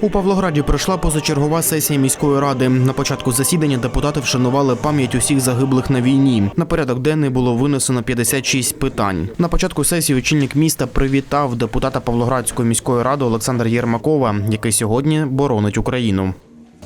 У Павлограді пройшла позачергова сесія міської ради. На початку засідання депутати вшанували пам'ять усіх загиблих на війні. На порядок денний було винесено 56 питань. На початку сесії очільник міста привітав депутата Павлоградської міської ради Олександра Єрмакова, який сьогодні боронить Україну.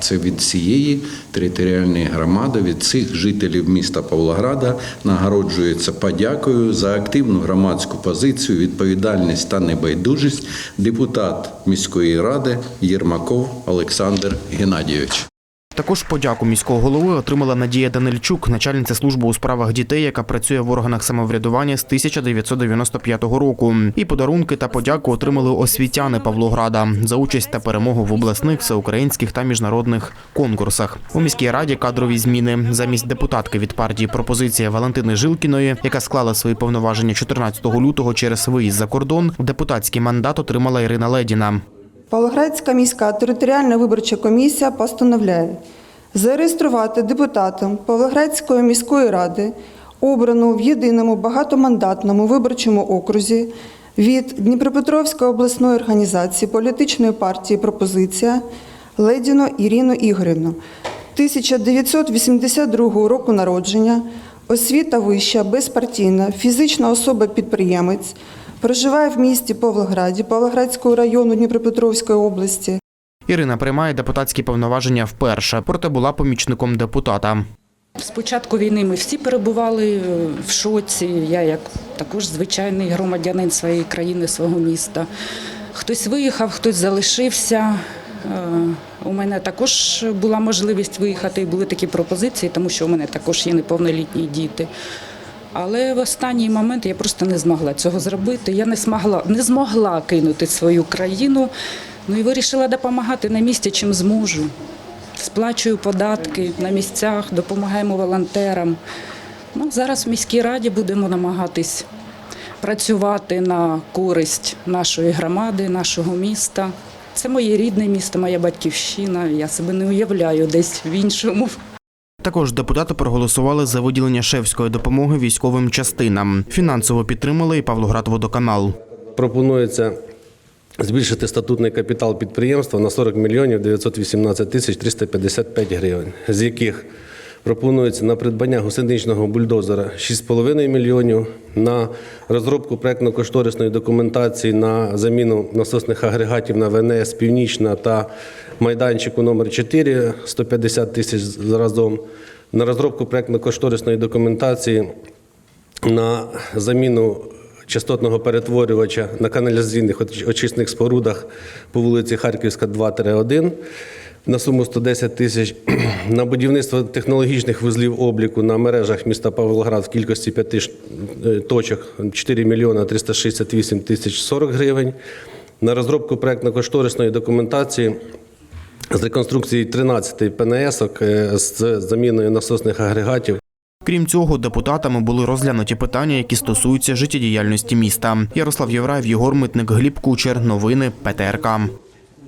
Це від цієї територіальної громади, від цих жителів міста Павлограда нагороджується подякою за активну громадську позицію, відповідальність та небайдужість депутат міської ради Єрмаков Олександр Геннадійович. Також подяку міського голови отримала Надія Данильчук, начальниця служби у справах дітей, яка працює в органах самоврядування з 1995 року. І подарунки та подяку отримали освітяни Павлограда за участь та перемогу в обласних, всеукраїнських та міжнародних конкурсах. У міській раді кадрові зміни замість депутатки від партії пропозиція Валентини Жилкіної, яка склала свої повноваження 14 лютого через виїзд за кордон. Депутатський мандат отримала Ірина Ледіна. Павлоградська міська територіальна виборча комісія постановляє зареєструвати депутатом Павлоградської міської ради, обрану в єдиному багатомандатному виборчому окрузі від Дніпропетровської обласної організації політичної партії Пропозиція Ледіну Ірину Ігорівну. 1982 року народження, освіта вища, безпартійна, фізична особа-підприємець, проживає в місті Павлограді, Павлоградського району Дніпропетровської області. Ірина приймає депутатські повноваження вперше, проте була помічником депутата. З початку війни ми всі перебували е, в шоці. Я як також звичайний громадянин своєї країни, свого міста. Хтось виїхав, хтось залишився. Е, У мене також була можливість виїхати, і були такі пропозиції, тому що у мене також є неповнолітні діти. Але в останній момент я просто не змогла цього зробити. Я не змогла, не змогла кинути свою країну. Ну і вирішила допомагати на місці, чим зможу. Сплачую податки на місцях, допомагаємо волонтерам. Ну, зараз в міській раді будемо намагатись працювати на користь нашої громади, нашого міста. Це моє рідне місто, моя батьківщина. Я себе не уявляю десь в іншому. Також депутати проголосували за виділення шефської допомоги військовим частинам. Фінансово підтримали і Павлоградводоканал. Пропонується збільшити статутний капітал підприємства на 40 мільйонів 918 тисяч 355 гривень, з яких пропонується на придбання гусеничного бульдозера 6,5 мільйонів, на розробку проектно-кошторисної документації на заміну насосних агрегатів на ВНС Північна та майданчику номер 4 150 тисяч разом, на розробку проектно-кошторисної документації на заміну частотного перетворювача на каналізаційних очисних спорудах по вулиці Харківська, 2-1 на суму 110 тисяч, на будівництво технологічних вузлів обліку на мережах міста Павлоград в кількості 5 точок 4 мільйона 368 тисяч 40 гривень, на розробку проектно-кошторисної документації з реконструкції 13 ПНСок е, з заміною насосних агрегатів Крім цього, депутатами були розглянуті питання, які стосуються життєдіяльності міста. Ярослав Євраєв, Єгор Митник, Гліб Кучер. Новини ПТРК.